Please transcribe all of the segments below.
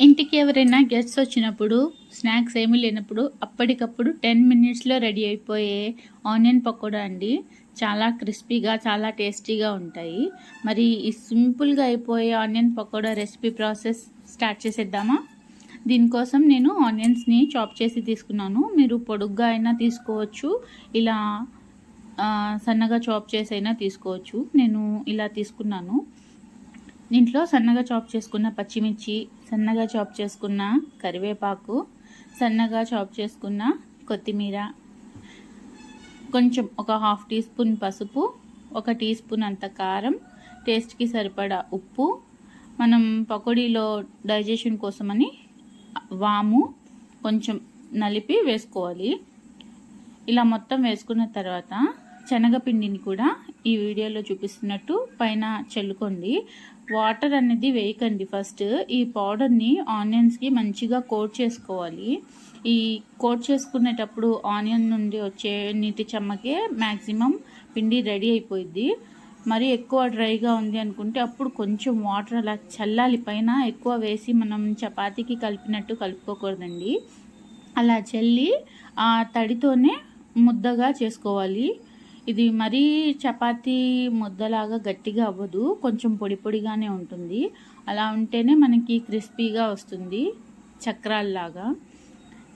ఇంటికి ఎవరైనా గెస్ట్స్ వచ్చినప్పుడు స్నాక్స్ ఏమీ లేనప్పుడు అప్పటికప్పుడు టెన్ మినిట్స్లో రెడీ అయిపోయే ఆనియన్ పకోడా అండి. చాలా క్రిస్పీగా చాలా టేస్టీగా ఉంటాయి. మరి ఈ సింపుల్గా అయిపోయే onion pakoda recipe process start చేసేద్దామా? దీనికోసం నేను ఆనియన్స్ని చాప్ చేసి తీసుకున్నాను. మీరు పొడుగ్గా అయినా తీసుకోవచ్చు. ఇలా సన్నగా చాప్ చేసి అయినా తీసుకోవచ్చు. నేను ఇలా తీసుకున్నాను. దీంట్లో సన్నగా చాప్ చేసుకున్న పచ్చిమిర్చి సన్నగా చాప్ చేసుకున్న కరివేపాకు సన్నగా చాప్ చేసుకున్న కొత్తిమీర కొంచెం ఒక హాఫ్ టీ స్పూన్ పసుపు ఒక టీ స్పూన్ అంత కారం టేస్ట్కి సరిపడా ఉప్పు. మనం పకోడీలో డైజెషన్ కోసమని వాము కొంచెం నలిపి వేసుకోవాలి. ఇలా మొత్తం వేసుకున్న తర్వాత శనగపిండిని కూడా ఈ వీడియోలో చూపిస్తున్నట్టు పైన చల్లుకోండి. వాటర్ అనేది వేయకండి ఫస్ట్. ఈ పౌడర్ని ఆనియన్స్కి మంచిగా కోట్ చేసుకోవాలి. ఈ కోట్ చేసుకునేటప్పుడు ఆనియన్ నుండి వచ్చే నీటి చెమ్మకే మ్యాక్సిమం పిండి రెడీ అయిపోయింది మరి ఎక్కువ డ్రైగా ఉంది అనుకుంటే అప్పుడు కొంచెం వాటర్ అలా చల్లాలి. పైన ఎక్కువ వేసి మనం చపాతీకి కలిపినట్టు కలుపుకోకూడదండి. అలా చల్లి ఆ తడితోనే ముద్దగా చేసుకోవాలి. ఇది మరీ చపాతీ ముద్దలాగా గట్టిగా అవ్వదు. కొంచెం పొడి పొడిగానే ఉంటుంది. అలా ఉంటేనే మనకి క్రిస్పీగా వస్తుంది. చక్రాల్లాగా.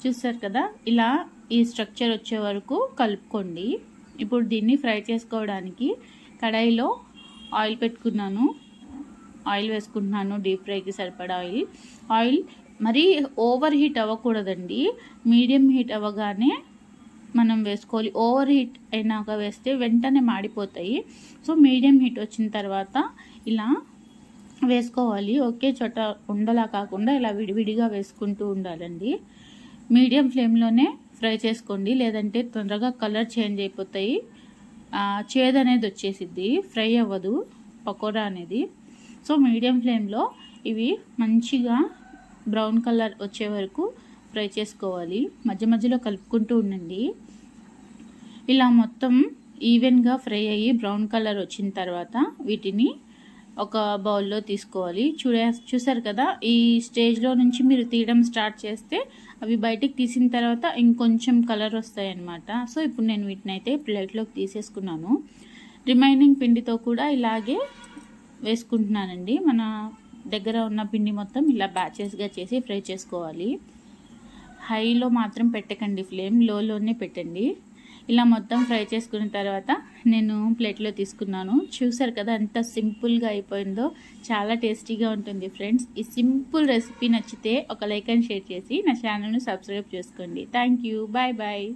చూస్తారు కదా? ఇలా ఈ స్ట్రక్చర్ వచ్చే వరకు కలుపుకోండి. ఇప్పుడు దీన్ని ఫ్రై చేసుకోవడానికి కడాయిలో ఆయిల్ పెట్టుకున్నాను. ఆయిల్ వేసుకుంటున్నాను. డీప్ ఫ్రైకి సరిపడా ఆయిల్. ఆయిల్ మరీ ఓవర్ హీట్ అవ్వకూడదండి. మీడియం హీట్ అవ్వగానే మనం వేసుకోవాలి. ఓవర్ హీట్ అయినాక వేస్తే వెంటనే మాడిపోతాయి. సో మీడియం హీట్ వచ్చిన తర్వాత ఇలా వేసుకోవాలి. ఒకే చోట ఉండలా కాకుండా ఇలా విడివిడిగా వేసుకుంటూ ఉండాలండి. మీడియం ఫ్లేమ్లోనే ఫ్రై చేసుకోండి. లేదంటే తొందరగా కలర్ చేంజ్ అయిపోతాయి. చేదు అనేది వచ్చేసిద్ది. ఫ్రై అవ్వదు. పకోడా అనేది. సో మీడియం ఫ్లేమ్లో ఇవి మంచిగా బ్రౌన్ కలర్ వచ్చే వరకు ఫ్రై చేసుకోవాలి. మధ్య మధ్యలో కలుపుకుంటూ ఉండండి. ఇలా మొత్తం ఈవెన్గా ఫ్రై అయ్యి బ్రౌన్ కలర్ వచ్చిన తర్వాత వీటిని ఒక బౌల్లో తీసుకోవాలి. చూడే చూసారు కదా ఈ స్టేజ్లో నుంచి మీరు తీయడం స్టార్ట్ చేస్తే అవి బయటికి తీసిన తర్వాత ఇంకొంచెం కలర్ వస్తాయి అన్నమాట సో ఇప్పుడు నేను వీటిని అయితే ప్లేట్లోకి తీసేసుకున్నాను. రిమైనింగ్ పిండితో కూడా ఇలాగే వేసుకుంటున్నానండి. మన దగ్గర ఉన్న పిండి మొత్తం ఇలా బ్యాచెస్గా చేసి ఫ్రై చేసుకోవాలి. హైలో మాత్రం పెట్టకండి ఫ్లేమ్ లోలోనే పెట్టండి. ఇలా మొత్తం ఫ్రై చేసుకున్న తర్వాత నేను ప్లేట్లో తీసుకున్నాను. చూసారు కదా ఎంత సింపుల్గా అయిపోయిందో చాలా టేస్టీగా ఉంటుంది ఫ్రెండ్స్. ఈ సింపుల్ రెసిపీ నచ్చితే ఒక లైక్ అండ్ షేర్ చేసి నా ఛానల్ను సబ్స్క్రైబ్ చేసుకోండి. Thank you bye bye.